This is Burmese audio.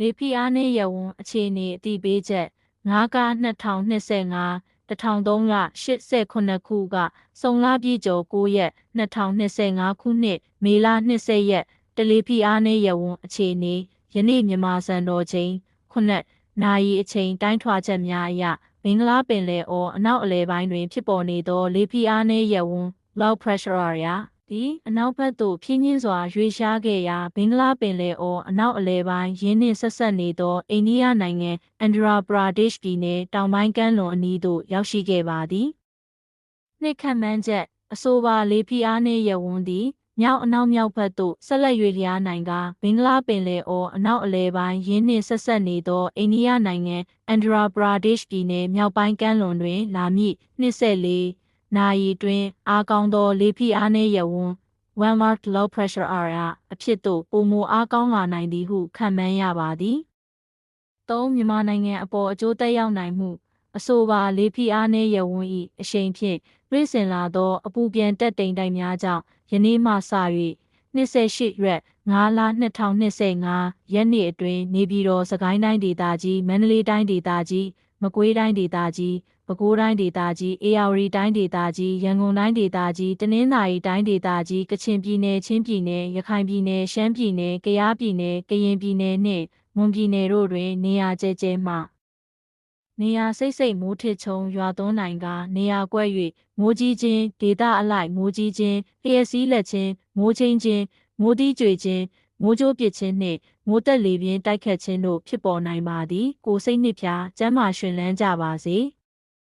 လေဖီအားနှင့်ရဝွန်အခြေအနေအတိပေးချက်9က2025 1389ခုကစုံလာပြည်ကျော်9ရက်2025ခုနှစ်မေလ20ရက်တလီဖီအားနှင့်ရဝွန်အခြေအနေယနေ့မြန်မာစံတော်ချိန်9နာရီအချိန်တိုင်းထွာချက်များအရမင်္ဂလာပင်လယ်အော်အနောက်အလဲပိုင်းတွင်ဖြစ်ပေါ်နေသောလေဖီအားနှင့်ရဝွန် low pressure area သည်အနောက်ဘက်သို့ဖြင်းချင်းစွာရွေ့ရှားခဲ့ရာဘင်္ဂလားပင်လယ်အော်အနောက်အလဲပိုင်းရင်းနှင့်ဆက်ဆက်နေသောအိန္ဒိယနိုင်ငံအန်ဒရာပရာဒေ့ရှ်ပြည်နယ်တောင်ပိုင်းကမ်းလွန်အနီးသို့ရောက်ရှိခဲ့ပါသည်။နှစ်ခန့်မှန်းချက်အဆိုပါလေဖီအားနှင့်ရဝန်းသည်မြောက်အနောက်မြောက်ဘက်သို့ဆက်လက်ရွေ့လျားနိုင်ကဘင်္ဂလားပင်လယ်အော်အနောက်အလဲပိုင်းရင်းနှင့်ဆက်ဆက်နေသောအိန္ဒိယနိုင်ငံအန်ဒရာပရာဒေ့ရှ်ပြည်နယ်မြောက်ပိုင်းကမ်းလွန်တွင်လာမည့်24 နာရီတွင် အားကောင်းသော လေဖီအားနှင့်ရဝန်း one mark low pressure area အဖြစ်သို့ပုံမအားကောင်းလာနိုင်သည်ဟုခန့်မှန်းရပါသည်။သုံးမြန်မာနိုင်ငံအပေါ်အကျိုးသက်ရောက်နိုင်မှုအဆိုပါလေဖီအားနှင့်ရဝန်း၏အရှိန်ဖြင့်ပြည့်စင်လာသော အပူပြန်တက်တိမ်တိုက်များကြောင့်ယနေ့မှစ၍28ရက်5လ2025ရက်နေ့အတွင်းနေပြည်တော်စကိုင်းတိုင်းဒေသကြီးမန္တလေးတိုင်းဒေသကြီး မကွေးတိုင်းဒေသကြီးပဲခူးတိုင်းဒေသကြီးအေရဝတီတိုင်းဒေသကြီးရန်ကုန်တိုင်းဒေသကြီးတနင်္သာရီတိုင်းဒေသကြီးကချင်ပြည်နယ်ချင်းပြည်နယ်ရခိုင်ပြည်နယ်ရှမ်းပြည်နယ်ကယားပြည်နယ်ကရင်ပြည်နယ်နှင့်မွန်ပြည်နယ်တို့တွင် နေရာကျဲကျဲမှနေရာစိတ်စိတ်မိုးထစ်ချုံရွာသွန်းနိုင်ကနေရာကွက်၍မိုးကြီးခြင်းဒေသအလိုက်မိုးကြီးခြင်းလျှက်စည်းလက်ခြင်းမိုးချင်းခြင်းမိုးတီးကြွေခြင်း မိုးကြိုးပစ်ခြင်းနှင့်မိုးတက်လေပြင်းတိုက်ခတ်ခြင်းတို့ဖြစ်ပေါ်နိုင်ပါသည် ကိုစိတ်နှစ်ဖြာကျမ်းမာရှင်လန်းကြပါစေ။